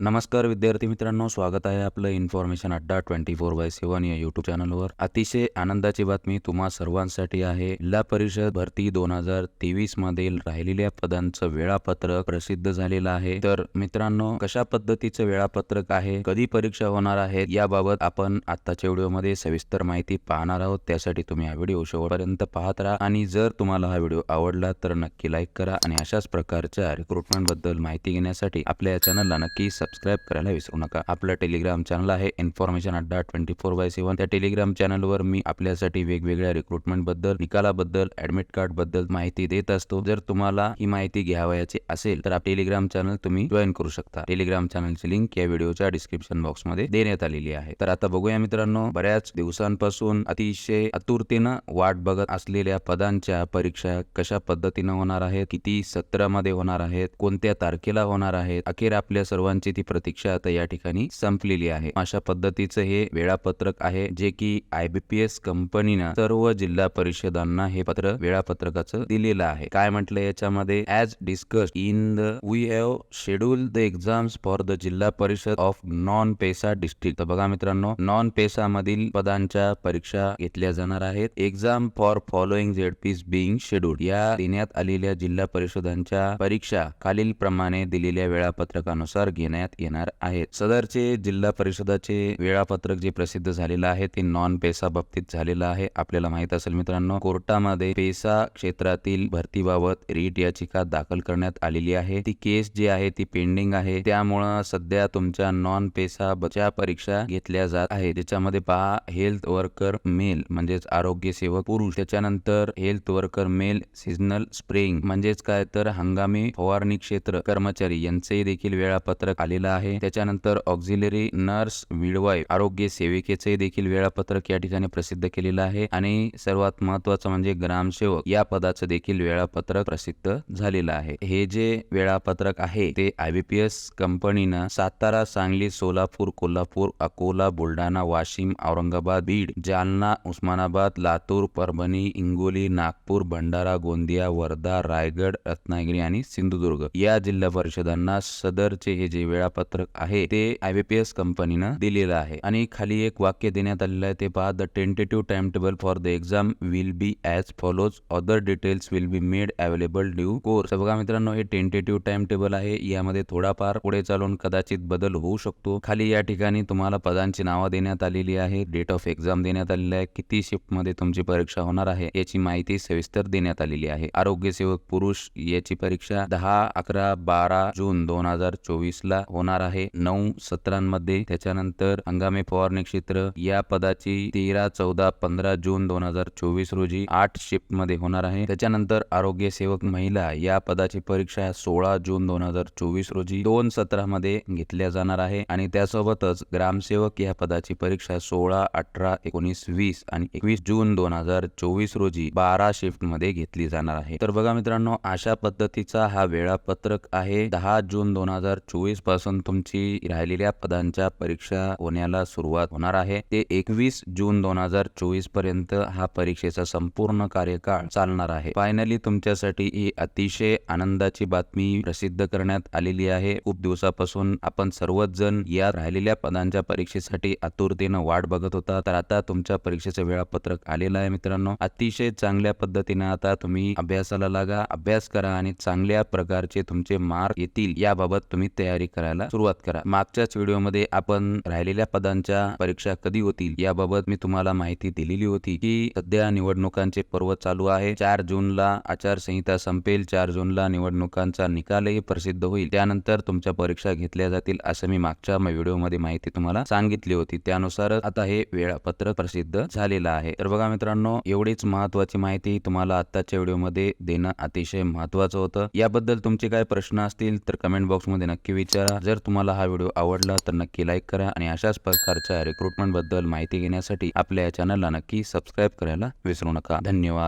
नमस्कार विद्यार्थी मित्रांनो स्वागत आहे आपलं इन्फॉर्मेशन अड्डा ट्वेंटी फोर बाय सेवन या युट्यूब चॅनलवर अतिशय आनंदाची बातमी तुम्हा सर्वांसाठी आहे. जिल्हा परिषद भरती दोन हजार तेवीस मधील राहिलेल्या पदांचं वेळापत्रक प्रसिद्ध झालेलं आहे. तर मित्रांनो कशा पद्धतीचं वेळापत्रक आहे? कधी परीक्षा होणार आहेत याबाबत आपण आताच्या व्हिडिओमध्ये सविस्तर माहिती पाहणार आहोत. त्यासाठी तुम्ही हा व्हिडिओ शेवटपर्यंत पाहत राहा. आणि जर तुम्हाला हा व्हिडिओ आवडला तर नक्की लाईक करा. आणि अशाच प्रकारच्या रिक्रुटमेंटबद्दल माहिती घेण्यासाठी आपल्या या चॅनलला नक्की सबस्क्राईब करायला विसरू नका. आपलं टेलिग्राम चॅनल आहे इन्फॉर्मेशन अड्डा ट्वेंटी फोर बाय सेवन त्या टेलिग्राम चॅनलवर मी आपल्यासाठी वेगवेगळ्या रिक्रुटमेंटबद्दल निकालाबद्दल ॲडमिट कार्डबद्दल माहिती देत असतो. जर तुम्हाला ही माहिती घ्यावयाची असेल तर टेलिग्राम चॅनल तुम्ही जॉईन करू शकता. टेलिग्राम चॅनलची लिंक या व्हिडिओच्या डिस्क्रिप्शन बॉक्समध्ये देण्यात आलेली आहे. तर आता बघूया मित्रांनो बऱ्याच दिवसांपासून अतिशय आतुरतेनं वाट बघत असलेल्या पदांच्या परीक्षा कशा पद्धतीनं होणार आहेत किती सत्रामध्ये होणार आहेत कोणत्या तारखेला होणार आहेत अखेर आपल्या सर्वांची ती प्रतीक्षा आता या ठिकाणी संपलेली आहे. अशा पद्धतीचं हे वेळापत्रक आहे जे की आयबीपीएस कंपनीनं सर्व जिल्हा परिषदांना हे पत्र वेळापत्रकाचं दिलेलं आहे. काय म्हटलं याच्यामध्ये? As discuss in the we have schedule the exams for the Zilla Parishad of non PESA district तर बघा मित्रांनो नॉन पेसा मधील पदांच्या परीक्षा घेतल्या जाणार आहेत. Exam for following the piece being schedule या देण्यात आलेल्या जिल्हा परिषदांच्या परीक्षा खालील प्रमाणे दिलेल्या वेळापत्रकानुसार घेण्यात येणार आहेत सदरचे जिल्हा परिषदाचे वेळापत्रक जे प्रसिद्ध झालेलं आहे ते नॉन पेसा बाबतीत झालेलं आहे. आपल्याला माहीत असेल मित्रांनो कोर्टामध्ये पेसा क्षेत्रातील भरतीबाबत रीट याचिका दाखल करण्यात आलेली आहे. ती केस जी आहे ती पेंडिंग आहे. त्यामुळं सध्या तुमच्या नॉन पेसा बचा परीक्षा घेतल्या जात आहे ज्याच्यामध्ये पहा हेल्थ वर्कर मेल म्हणजेच आरोग्य सेवक पुरुष. त्याच्यानंतर health worker male seasonal spraying म्हणजेच काय? तर हंगामी फवारणी क्षेत्र कर्मचारी यांचे देखील वेळापत्रक आलेलं आहे. त्याच्यानंतर ऑक्झिलरी नर्स मिडवाईफ आरोग्य सेविकेचे देखील वेळापत्रक या ठिकाणी प्रसिद्ध केलेलं आहे. आणि सर्वात महत्वाचं म्हणजे ग्रामसेवक या पदाचं देखील वेळापत्रक प्रसिद्ध झालेलं आहे. हे जे वेळापत्रक आहे ते आयबीपीएस कंपनीनं सातारा सांगली सोलापूर कोल्हापूर अकोला बुलढाणा वाशिम औरंगाबाद बीड जालना उस्मानाबाद लातूर परभणी हिंगोली नागपूर भंडारा गोंदिया वर्धा रायगड रत्नागिरी आणि सिंधुदुर्ग या जिल्हा परिषदांना सदरचे हे जे वेळापत्रक आहे. ते आयबीपीएस कंपनीनं दिलेलं आहे. आणि खाली एक वाक्य देण्यात आलेलं आहे. ते पहा the tentative time table for the exam will be as follows other details will be made available due course बघा मित्रांनो हे टेंटेटिव्ह टाइम टेबल आहे. यामध्ये थोडाफार पुढे चालून कदाचित बदल होऊ शकतो. खाली या ठिकाणी तुम्हाला पदांची नावं देण्यात आलेली आहे. डेट ऑफ एक्झाम देण्यात आलेली आहे. किती शिफ्टमध्ये तुमची परीक्षा होणार आहे याची माहिती सविस्तर देण्यात आलेली आहे. आरोग्य सेवक पुरुष याची परीक्षा दहा अकरा बारा जून दोन हजार चोवीस ला होणार आहे. नऊ सत्रांमध्ये त्याच्यानंतर हंगामी फवारणी क्षेत्र या पदाची तेरा चौदा पंधरा जून दोन हजार चोवीस रोजी आठ शिफ्टमध्ये होणार आहे. त्याच्यानंतर आरोग्य सेवक महिला या पदाची परीक्षा सोळा जून दोन हजार चोवीस रोजी दोन सत्रामध्ये घेतल्या जाणार आहे आणि त्यासोबतच ग्रामसेवक या पदाची परीक्षा सोळा अठरा एकोणीस वीस आणि एकवीस जून दोन हजार चोवीस रोजी बारा शिफ्टमध्ये घेतली जाणार आहे. तर बघा मित्रांनो अशा पद्धतीचा हा वेळापत्रक आहे. दहा जून दोन हजार चोवीसपासून तुमची राहिलेल्या पदांच्या परीक्षा होण्याला सुरुवात होणार आहे. ते एकवीस जून दोन हजार चोवीसपर्यंत हा परीक्षेचा संपूर्ण कार्यकाळ चालणार आहे. फायनली तुमच्यासाठी ही अतिशय आनंदाची बातमी प्रसिद्ध करण्यात आलेली आहे. खूप दिवसापासून आपण सर्वच जण या राहिलेल्या पदांच्या परीक्षेसाठी आतुरतेनं वाट बघत होता. तर आता तुमच्या परीक्षेचं वेळापत्रक आलेलं आहे मित्रांनो. अतिशय चांगल्या पद्धतीने आता तुम्ही अभ्यासाला लागा. अभ्यास करा आणि चांगल्या प्रकारचे तुमचे मार्क येतील. याबाबत तुम्ही तयारी करायला सुरुवात करा. मागच्याच व्हिडिओमध्ये आपण राहिलेल्या पदांच्या परीक्षा कधी होतील याबाबत मी तुम्हाला माहिती दिलेली होती की सध्या निवडणुकांचे पर्व चालू आहे. चार जूनला आचारसंहिता संपेल. चार जूनला निवडणुकांचा निकालही प्रसिद्ध होईल. त्यानंतर तुमच्या परीक्षा घेतल्या जातील असं मी मागच्या व्हिडिओमध्ये माहिती तुम्हाला सांगितली होती. त्यानुसार आता हे वेळापत्रक प्रसिद्ध झालेलं आहे. तर बघा मित्रांनो एवढीच महत्वाची माहिती तुम्हाला आताच्या व्हिडिओमध्ये देणं अतिशय महत्वाचं होतं. याबद्दल तुमचे काय प्रश्न असतील तर कमेंट बॉक्समध्ये नक्की विचारा. जर तुम्हाला हा व्हिडिओ आवडला तर नक्की लाईक करा आणि अशाच प्रकारच्या रिक्रुटमेंटबद्दल माहिती घेण्यासाठी आपल्या या चॅनलला नक्की सबस्क्राईब करायला विसरू नका. धन्यवाद.